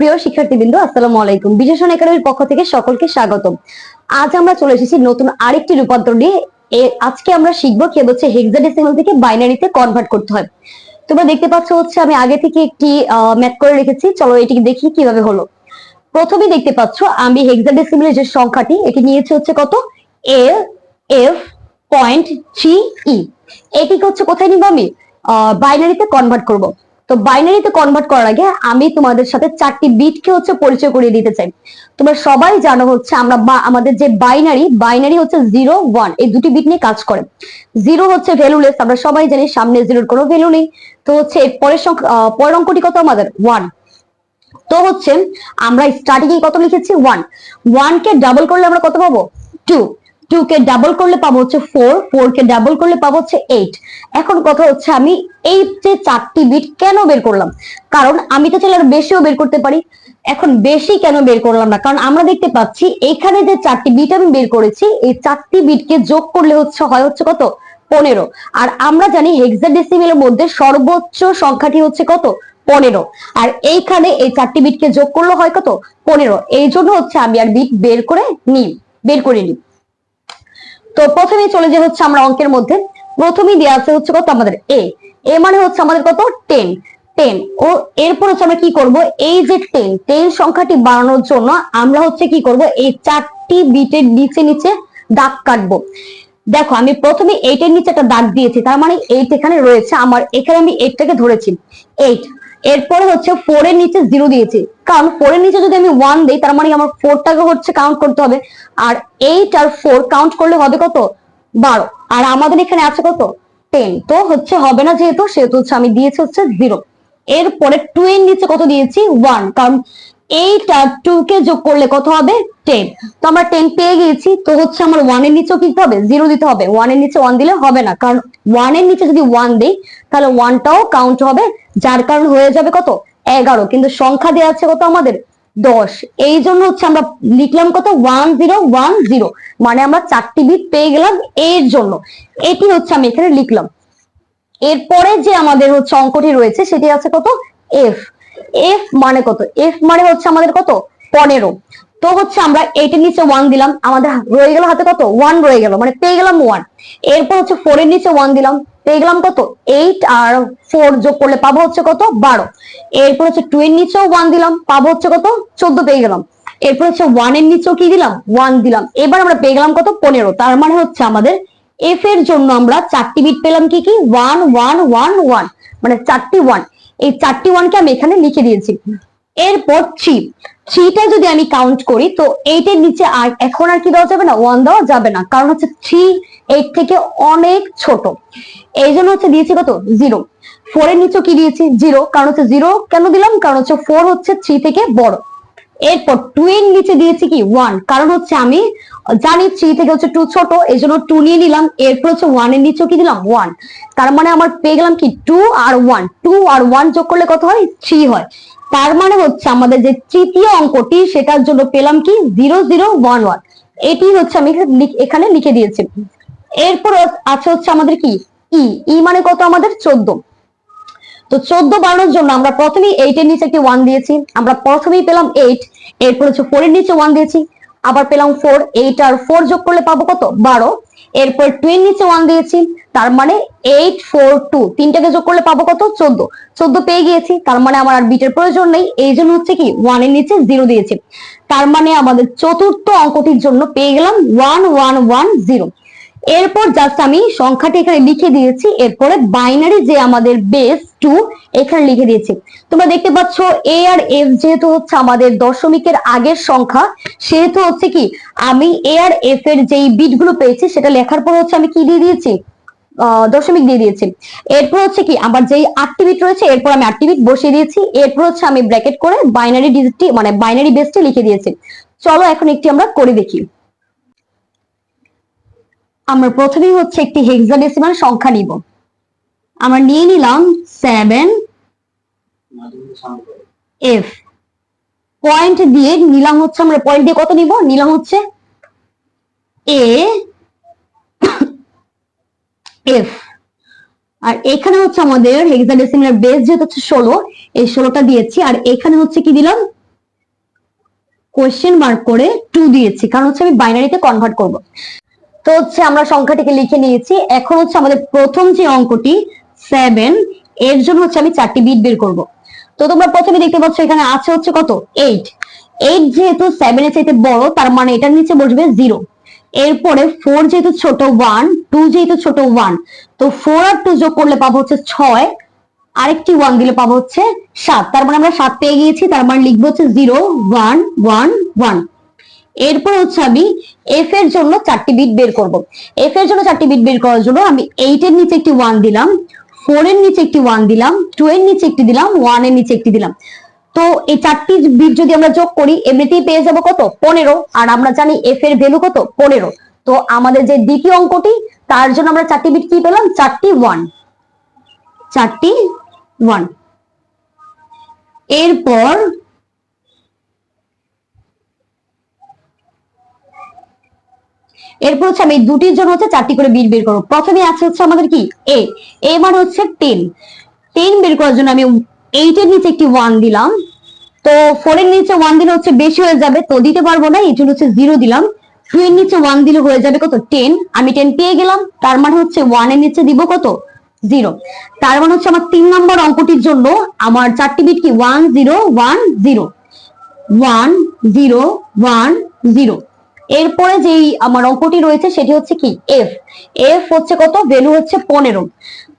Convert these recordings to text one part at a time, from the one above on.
প্রিয় শিক্ষার্থীবৃন্দ, আসসালামু আলাইকুম। বিশেষণ একাডেমির পক্ষ থেকে সকলকে স্বাগতম। আজ আমরা চলে এসেছি নতুন আরেকটি রূপান্তর নিয়ে। আজকে আমরা শিখব কি হচ্ছে হেক্সাডেসিমাল থেকে বাইনারিতে কনভার্ট করতে হয়। তোমরা দেখতে পাচ্ছ হচ্ছে আমি আগে থেকে একটি ম্যাথ করে রেখেছি। চলো এটিকে দেখি কীভাবে হলো। প্রথমে দেখতে পাচ্ছ আমি হেক্সাডেসিমালের যে সংখ্যাটি, এটি নিয়েছি হচ্ছে কত? A F point three E এটিকে হচ্ছে কোথায় নিব আমি? বাইনারিতে কনভার্ট করব। তো বাইনারিতে কনভার্ট করার আগে আমি তোমাদের সাথে চারটি বিটকে হচ্ছে পরিচয় করিয়ে দিতে চাই। তোমরা সবাই জানো হচ্ছে আমরা আমাদের যে বাইনারি বাইনারি হচ্ছে জিরো ওয়ান এই দুটি বিট নিয়ে কাজ করে। জিরো হচ্ছে ভ্যালুলেস আমরা সবাই জানি সামনে জিরোর কোনো ভ্যালু নেই। তো হচ্ছে পরের সংখ্যা পরের অঙ্কটি কত আমাদের? ওয়ান তো হচ্ছে আমরা স্টার্টিং কত লিখেছি? ওয়ান ওয়ান কে ডাবল করলে আমরা কত পাবো? টু টু কে ডাবল করলে পাবো হচ্ছে ফোর ফোর কে ডাবল করলে পাবো হচ্ছে এইট এখন কথা হচ্ছে আমি এই যে চারটি বিট কেন বের করলাম? কারণ আমি তো চাইলে বেশিও বের করতে পারি। এখন বেশি কেন বের করলাম না? কারণ আমরা দেখতে পাচ্ছি এখানে যে চারটি বিট আমি বের করেছি, এই চারটি বিটকে যোগ করলে হচ্ছে, হয় হচ্ছে কত? পনেরো। আর আমরা জানি হেক্সাডেসিমেলের মধ্যে সর্বোচ্চ সংখ্যাটি হচ্ছে কত? পনেরো। আর এইখানে এই চারটি বিটকে যোগ করলে হয় কত? পনেরো। এই জন্য হচ্ছে আমি আর বিট বের করে নিই, বের করে নিই। তো প্রথমে চলে যে হচ্ছে আমরা অঙ্কের মধ্যে। প্রথমেই দেওয়া আছে হচ্ছে কত? আমাদের এ এ মানে হচ্ছে আমাদের কত? টেন টেন ও এরপর হচ্ছে আমরা কি করব? এই যে টেন টেন সংখ্যাটি বাড়ানোর জন্য আমরা হচ্ছে কি করব? এই চারটি বিটের নিচে নিচে দাগ কাটবো। দেখো, আমি প্রথমে এইটের নিচে একটা দাগ দিয়েছি, তার মানে এইট এখানে রয়েছে। আমার এখানে আমি এইটটাকে ধরেছি। এইট এরপরে হচ্ছে ফোর এর নিচে জিরো দিয়েছি। কারণ ফোর এর নিচে যদি আমি ওয়ান দিই, তার মানে আমার ফোরটাকে হচ্ছে কাউন্ট করতে হবে। আর এইট আর ফোর কাউন্ট করলে হবে কত? বারো। আর আমাদের এখানে আছে কত? টেন তো হচ্ছে হবে না যেহেতু, সেহেতু হচ্ছে আমি দিয়েছি হচ্ছে জিরো এরপরে টু এর নিচে কত দিয়েছি? ওয়ান কারণ এইট টু কে যোগ করলে কত হবে? টেন তো আমরা টেন পেয়ে গিয়েছি, তো হচ্ছে আমার ওয়ানের নিচেও দিতে হবে? জিরো দিতে হবে। ওয়ানের নিচে ওয়ান দিলে হবে না, কারণ ওয়ানের নিচে যদি ওয়ান দিই, তাহলে ওয়ানটাও কাউন্ট হবে, যার কারণ হয়ে যাবে কত? এগারো। কিন্তু সংখ্যা দেওয়া আছে কত আমাদের? দশ। এই জন্য হচ্ছে আমরা লিখলাম কত? ওয়ান জিরো ওয়ান জিরো মানে আমরা চারটি বিট পেয়ে গেলাম এর জন্য। এটি হচ্ছে আমি এখানে লিখলাম। এরপরে যে আমাদের হচ্ছে অঙ্কটি রয়েছে, সেটি আছে কত? এফ এফ মানে কত? এফ মানে হচ্ছে আমাদের কত? পনেরো। তো হচ্ছে আমরা এইটের নিচে ওয়ান দিলাম, আমাদের রয়ে গেল হাতে কত? ওয়ান রয়ে গেল মানে পেয়ে গেলাম ওয়ান এরপর হচ্ছে ফোর এর নিচে ওয়ান দিলাম, পেয়ে গেলাম কত? এইট আর ফোর যোগ করলে পাবো হচ্ছে কত? বারো। এরপর হচ্ছে টু এর নিচেও ওয়ান দিলাম, পাবো হচ্ছে কত? চোদ্দ পেয়ে গেলাম। এরপর হচ্ছে ওয়ানের নিচেও কি দিলাম? ওয়ান দিলাম। এবার আমরা পেয়ে গেলাম কত? পনেরো। তার মানে হচ্ছে আমাদের এফ এর জন্য আমরা চারটি বিট পেলাম কি কি? ওয়ান ওয়ান ওয়ান ওয়ান মানে চারটি ওয়ান এই চারটি ওয়ানকে আমি এখানে লিখে দিয়েছি। এরপর থ্রি থ্রিটা যদি আমি কাউন্ট করি, তো এইটের নিচে আর এখন আর কি দেওয়া যাবে না? ওয়ান দেওয়া যাবে না। কারণ হচ্ছে থ্রি এইট থেকে অনেক ছোট। এই জন্য হচ্ছে দিয়েছি কত? জিরো ফোরের নিচে কি দিয়েছি? জিরো কারণ হচ্ছে জিরো কেন দিলাম? কারণ হচ্ছে ফোর হচ্ছে থ্রি থেকে বড়। এরপর টু এর নিচে দিয়েছি কি? ওয়ান কারণ হচ্ছে আমি জানি থ্রি থেকে হচ্ছে টু ছোট এই জন্য টু নিয়ে নিলাম। এরপর হচ্ছে ওয়ানের নিচেও কি দিলাম? ওয়ান তার মানে আমার পেয়ে গেলাম কি? টু আর ওয়ান টু আর ওয়ান যোগ করলে কত হয়? থ্রি হয়। তার মানে হচ্ছে আমাদের যে তৃতীয় অঙ্কটি, সেটার জন্য পেলাম কি? জিরো জিরো ওয়ান ওয়ান এটি হচ্ছে আমি এখানে লিখ- দিয়েছি। এরপর আছে হচ্ছে আমাদের কি? ই ই মানে কত আমাদের? চোদ্দ। তো চোদ্দ বাড়ানোর জন্য আমরা প্রথমেই এইট এর নিচে একটি ওয়ান দিয়েছি। আমরা প্রথমেই পেলাম এইট এরপর হচ্ছে ফোর এর নিচে ওয়ান দিয়েছি, আবার পেলাম ফোর এইট আর ফোর যোগ করলে পাবো কত? বারো। এরপর টুয়ের নিচে ওয়ান দিয়েছি, তার মানে এইট ফোর টু তিনটাকে যোগ করলে পাবো কত? চোদ্দ। চোদ্দ পেয়ে গিয়েছি, তার মানে আমার আর বিটের প্রয়োজন নেই, এই জন্য হচ্ছে কি ওয়ানের নিচে জিরো দিয়েছি। তার মানে আমাদের চতুর্থ অঙ্কটির জন্য পেয়ে গেলাম ওয়ান ওয়ান ওয়ান জিরো এরপর জাস্ট আমি সংখ্যাটি এখানে লিখে দিয়েছি, এরপরে বাইনারি যে আমাদের বেস টু এখানে লিখে দিয়েছি। তোমরা দেখতে পাচ্ছ এ আর এফ যেহেতু হচ্ছে আমাদের দশমিকের আগের সংখ্যা, সেহেতু হচ্ছে কি, আমি এ আর এফ এর যেই বিটগুলো পেয়েছি, সেটা লেখার পর হচ্ছে আমি কি দিয়ে দিয়েছি? দশমিক দিয়ে দিয়েছি। এরপর হচ্ছে কি, আমার যেই আটটি বিট রয়েছে, এরপর আমি আটটি বিট বসিয়ে দিয়েছি, এরপর হচ্ছে আমি ব্র্যাকেট করে বাইনারি ডিজিটটি মানে বাইনারি বেসটি লিখে দিয়েছি। চলো এখন একটি আমরা করে দেখি। আমরা প্রথমেই হচ্ছে একটি হেক্সাডেসিমাল সংখ্যা নিব। আমরা নিয়ে নিলাম সেভেন এফ পয়েন্ট দিয়ে নিলাম হচ্ছে আমরা পয়েন্ট দিয়ে কত নিব? নিলাম হচ্ছে এ এফ আর এখানে হচ্ছে আমাদের হেক্সাডেসিমালের বেস যেহেতু হচ্ছে ষোলো, এই ষোলোটা দিয়েছি। আর এখানে হচ্ছে কি দিলাম? কোয়েশ্চেন মার্ক করে টু দিয়েছি। কারণ হচ্ছে আমি বাইনারিতে কনভার্ট করব। তো হচ্ছে আমরা সংখ্যাটিকে লিখে নিয়েছি। এখন হচ্ছে আমাদের প্রথম যে অঙ্কটি সেভেন এর জন্য হচ্ছে আমি চারটি বিট বের করব। তো তোমরা প্রথমে দেখতে পাচ্ছ এখানে আছে হচ্ছে কত? এইট এইট যেহেতু সেভেন এর চাইতে বড়, তার মানে এটার নিচে বসবে জিরো এরপরে ফোর যেহেতু ছোট ওয়ান টু যেহেতু ছোট ওয়ান তো ফোর আর টু যোগ করলে পাবো হচ্ছে ছয়। আরেকটি ওয়ান দিলে পাবো হচ্ছে সাত। তার মানে আমরা সাত পেয়ে গিয়েছি, তার মানে লিখব হচ্ছে জিরো ওয়ান ওয়ান ওয়ান এরপর হচ্ছে আমি এফ এর জন্য চারটি বিট বের করব। এফ এর জন্য চারটি বিট বের করার জন্য আমি এইট এর নিচে একটি ওয়ান দিলাম ফোর এর নিচে একটি ওয়ান দিলাম টু এর নিচে একটি দিলাম ওয়ানের নিচে একটি দিলাম। তো এই চারটি বিট যদি আমরা যোগ করি এমনিতেই পেয়ে যাব কত? পনেরো। আর আমরা জানি এফ এর ভ্যালু কত? পনেরো। তো আমাদের যে দ্বিতীয় অঙ্কটি, তার জন্য আমরা চারটি বিট কি পেলাম? চারটি ওয়ান চারটি ওয়ান এরপর এরপর হচ্ছে আমি দুটির জন্য হচ্ছে চারটি করে বিট বের করব। প্রথমে আছে হচ্ছে আমাদের কি? এ এ মানে হচ্ছে টেন টেন বের করার জন্য আমি এইট এর নিচে একটি ওয়ান দিলাম। তো ফোর এর নিচে ওয়ান দিলে হচ্ছে বেশি হয়ে যাবে, তো দিতে পারব না, এই জন্য হচ্ছে জিরো দিলাম। টু এর নিচে ওয়ান দিলে হয়ে যাবে কত? টেন আমি টেন পেয়ে গেলাম, তার মানে হচ্ছে ওয়ানের নিচে দিব কত? জিরো তার মানে হচ্ছে আমার তিন নম্বর অঙ্কটির জন্য আমার চারটি বিট কি one zero one zero one zero one zero এরপরে যেই আমার অঙ্কটি রয়েছে সেটি হচ্ছে কি? এফ এফ হচ্ছে কত? ভ্যালু হচ্ছে পনেরো।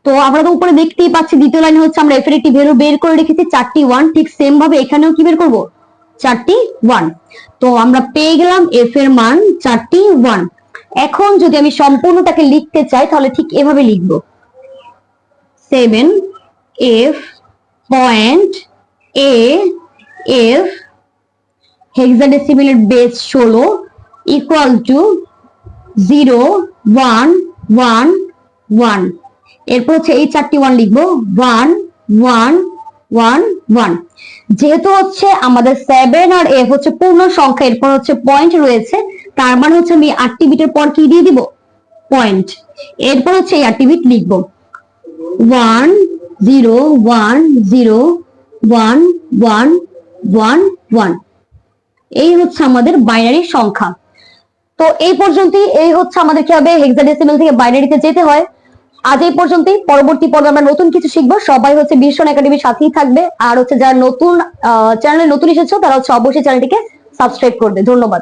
তো আমরা তো উপরে দেখতেই পাচ্ছি, দ্বিতীয় লাইনে হচ্ছে আমরা এফ এর একটি ভ্যালু বের করে রেখেছি, চারটি ওয়ান ঠিক সেম ভাবে এখানেও কি বের করব? চারটি ওয়ান তো আমরা পেয়ে গেলাম এফ এর মান চারটি ওয়ান এখন যদি আমি সম্পূর্ণটাকে লিখতে চাই, তাহলে ঠিক এভাবে লিখব। Seven F point A F হেক্সাডেসিমেলের base ষোলো equal to zero one one one এরপর হচ্ছে এই চারটি ওয়ান লিখব। ওয়ান ওয়ান ওয়ান ওয়ান যেহেতু হচ্ছে আমাদের সেভেন আর এফ হচ্ছে পূর্ণ সংখ্যা, এরপর হচ্ছে পয়েন্ট রয়েছে, তার মানে হচ্ছে আমি আটটি বিটের পর কি দিয়ে দিব? পয়েন্ট এরপর হচ্ছে এই আটটি বিট লিখব। One zero one zero one one one one এই হচ্ছে আমাদের বাইনারি সংখ্যা। তো এই পর্যন্তই, এই হচ্ছে আমাদের কি হবে হেক্সাডেসিমাল থেকে বাইনারিতে যেতে হয়। আজ এই পর্যন্তই, পরবর্তী পর্বে আমরা নতুন কিছু শিখব। সবাই হচ্ছে বিশ্বন একাডেমির সাথেই থাকবে। আর হচ্ছে যারা নতুন চ্যানেলে নতুন এসেছ, তারা হচ্ছে অবশ্যই চ্যানেলটিকে সাবস্ক্রাইব করবে। ধন্যবাদ।